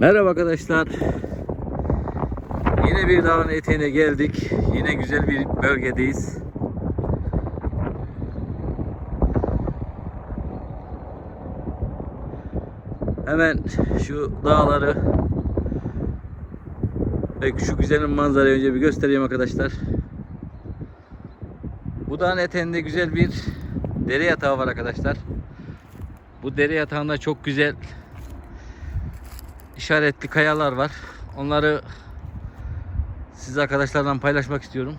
Merhaba arkadaşlar. Yine bir dağın eteğine geldik. Yine güzel bir bölgedeyiz. Hemen şu dağları ve şu güzel manzarayı önce bir göstereyim arkadaşlar. Bu dağın eteğinde güzel bir dere yatağı var arkadaşlar. Bu dere yatağında çok güzel işaretli kayalar var. Onları siz arkadaşlardan paylaşmak istiyorum.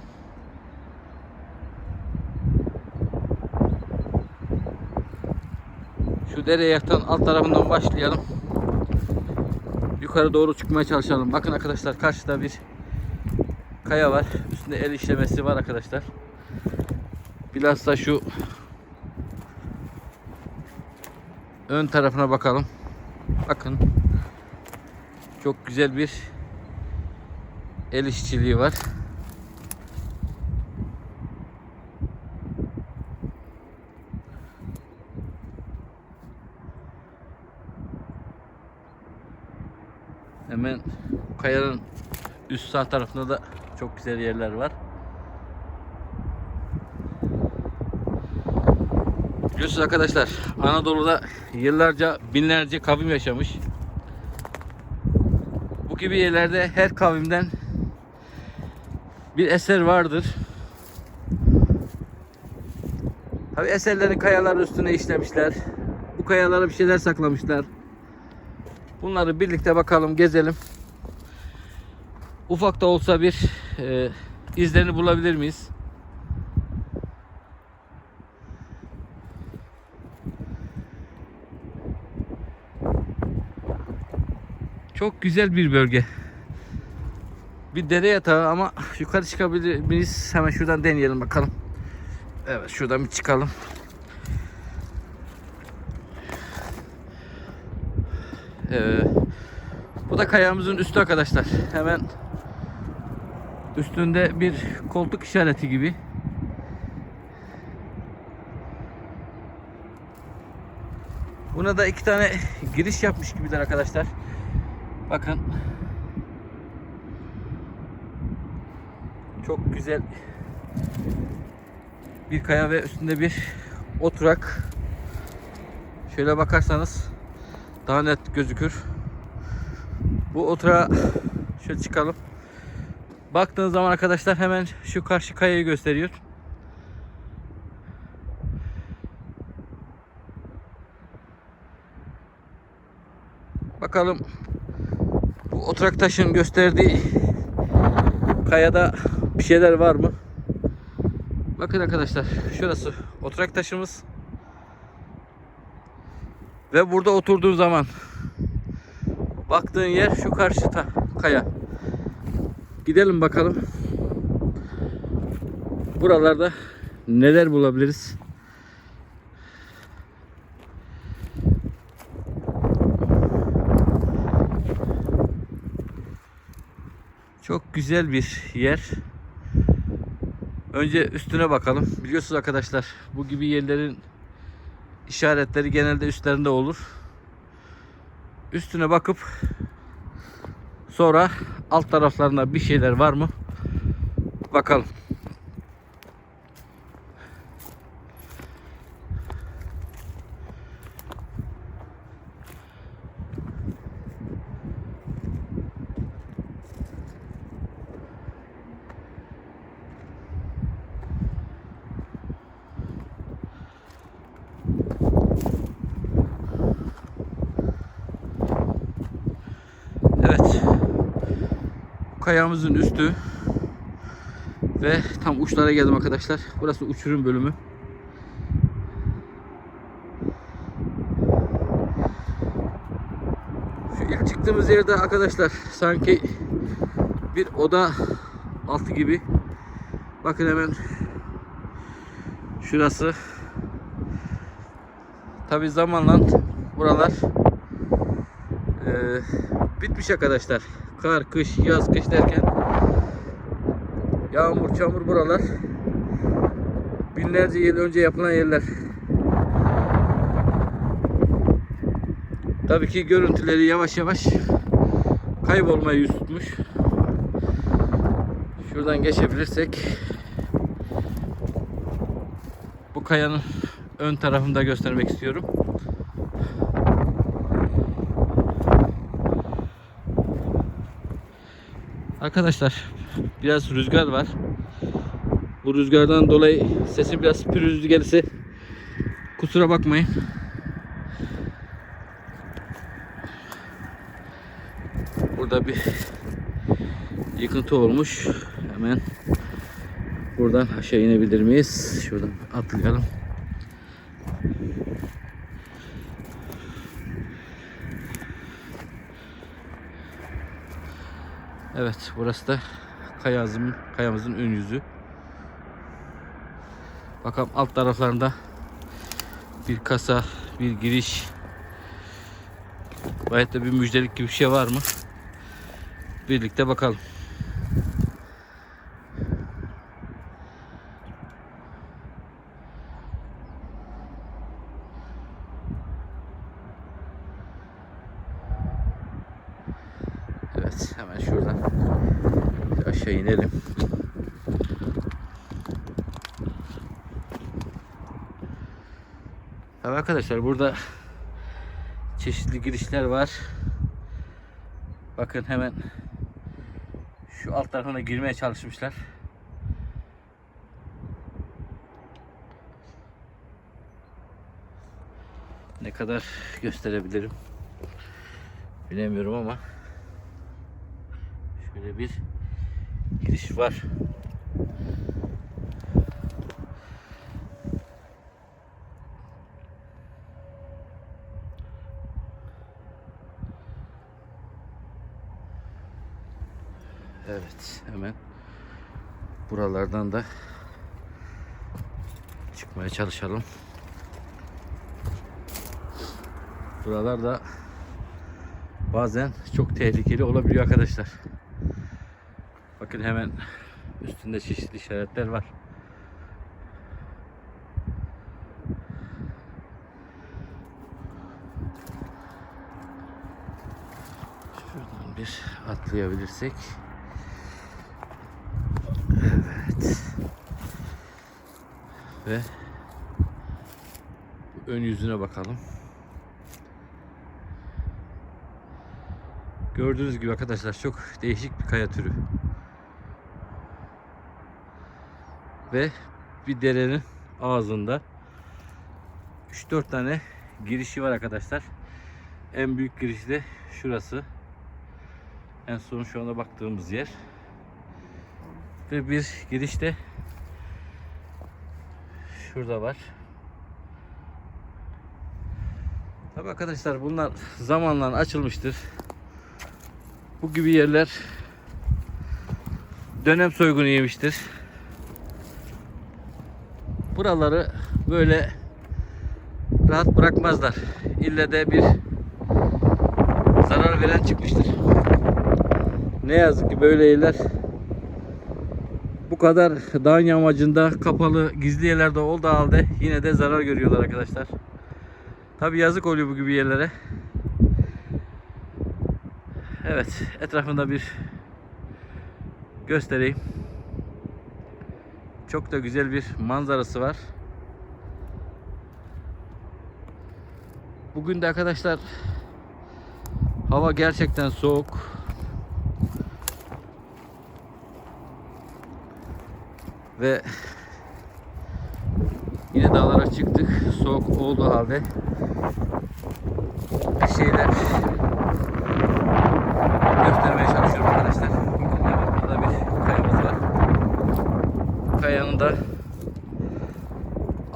Şu dere yatağın alt tarafından başlayalım. Yukarı doğru çıkmaya çalışalım. Bakın arkadaşlar karşıda bir kaya var. Üstünde el işlemesi var arkadaşlar. Bilhassa şu ön tarafına bakalım. Bakın. Çok güzel bir el işçiliği var. Hemen kayanın üst sağ tarafında da çok güzel yerler var. Biliyorsunuz arkadaşlar Anadolu'da yıllarca binlerce kavim yaşamış. Gibi yerlerde her kavimden bir eser vardır. Tabi eserlerin kayaların üstüne işlemişler. Bu kayalara bir şeyler saklamışlar. Bunları birlikte bakalım, gezelim. Ufak da olsa bir e, izlerini bulabilir miyiz? Çok güzel bir bölge. Bir dere yatağı ama yukarı çıkabilir miyiz? Hemen şuradan deneyelim bakalım. Evet şuradan bir çıkalım. Ee, bu da kayamızın üstü arkadaşlar. Hemen üstünde bir koltuk işareti gibi. Buna da iki tane giriş yapmış gibiler arkadaşlar. Bakın. Çok güzel bir kaya ve üstünde bir oturak. Şöyle bakarsanız daha net gözükür. Bu oturağa şöyle çıkalım. Baktığınız zaman arkadaşlar hemen şu karşı kayayı gösteriyor. Bakalım oturak taşın gösterdiği kayada bir şeyler var mı? Bakın arkadaşlar şurası oturak taşımız. Ve burada oturduğun zaman baktığın yer şu karşıta kaya. Gidelim bakalım. Buralarda neler bulabiliriz? Çok güzel bir yer. Önce üstüne bakalım. Biliyorsunuz arkadaşlar bu gibi yerlerin işaretleri genelde üstlerinde olur. Üstüne bakıp sonra alt taraflarında bir şeyler var mı? Bakalım. Evet. Kayamızın üstü ve tam uçlara geldim arkadaşlar. Burası uçurum bölümü. Şu ilk çıktığımız yerde arkadaşlar sanki bir oda altı gibi. Bakın hemen şurası. Tabi zamanla buralar eee bitmiş arkadaşlar. Kar, kış, yaz, kış derken yağmur, çamur buralar binlerce yıl önce yapılan yerler. Tabii ki görüntüleri yavaş yavaş kaybolmaya yüz tutmuş. Şuradan geçebilirsek bu kayanın ön tarafını da göstermek istiyorum. Arkadaşlar biraz rüzgar var. Bu rüzgardan dolayı sesim biraz pürüzlü gelirse kusura bakmayın. Burada bir yıkıntı olmuş. Hemen buradan aşağı inebilir miyiz? Şuradan atlayalım. Evet, burası da kayamızın, kayamızın ön yüzü. Bakalım alt taraflarında bir kasa, bir giriş, Gayet de bir müjdelik gibi bir şey var mı? Birlikte bakalım. Evet hemen şuradan aşağı inelim. Evet arkadaşlar burada çeşitli girişler var. Bakın hemen şu alt tarafına girmeye çalışmışlar. Ne kadar gösterebilirim bilemiyorum ama şöyle bir giriş var. Evet hemen buralardan da çıkmaya çalışalım. Buralar da bazen çok tehlikeli olabiliyor arkadaşlar. Bakın hemen üstünde çeşitli işaretler var. Şuradan bir atlayabilirsek. Evet. Ve ön yüzüne bakalım. Gördüğünüz gibi arkadaşlar çok değişik bir kaya türü. Ve bir derenin ağzında 3-4 tane girişi var arkadaşlar. En büyük girişi de şurası. En son şu anda baktığımız yer. Ve bir giriş de şurada var. Tabi arkadaşlar bunlar zamanla açılmıştır. Bu gibi yerler dönem soygunu yemiştir. Buraları böyle rahat bırakmazlar. İlle de bir zarar veren çıkmıştır. Ne yazık ki böyle yerler bu kadar dağın yamacında kapalı gizli yerlerde olduğu halde yine de zarar görüyorlar arkadaşlar. Tabi yazık oluyor bu gibi yerlere. Evet etrafında bir göstereyim. Çok da güzel bir manzarası var. Bugün de arkadaşlar hava gerçekten soğuk. Ve yine dağlara çıktık. Soğuk olduğu halde bir şeyler göstermeye çalışıyorum arkadaşlar. Evet, burada bir kayamız var. Bu kayanın da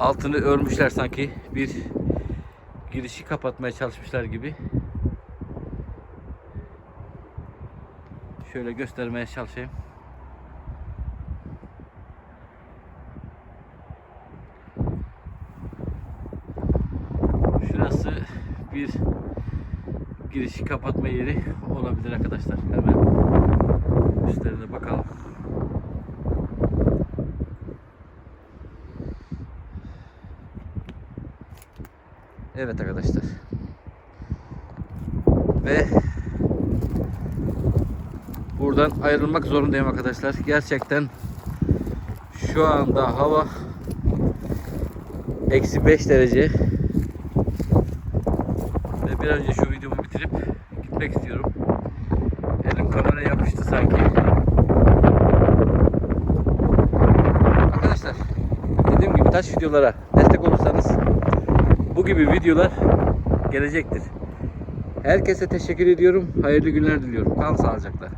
altını örmüşler sanki bir girişi kapatmaya çalışmışlar gibi. Şöyle göstermeye çalışayım. Şurası bir girişi kapatma yeri olabilir arkadaşlar. Hemen üstlerine bakalım. Evet arkadaşlar. Ve buradan ayrılmak zorundayım arkadaşlar. Gerçekten şu anda hava eksi 5 derece ve bir önce şu videomu bitirip gitmek istiyorum. Elim kameraya yapıştı sanki. Arkadaşlar dediğim gibi taş videolara destek olursanız bu gibi videolar gelecektir. Herkese teşekkür ediyorum. Hayırlı günler diliyorum. Kalın sağlıcakla.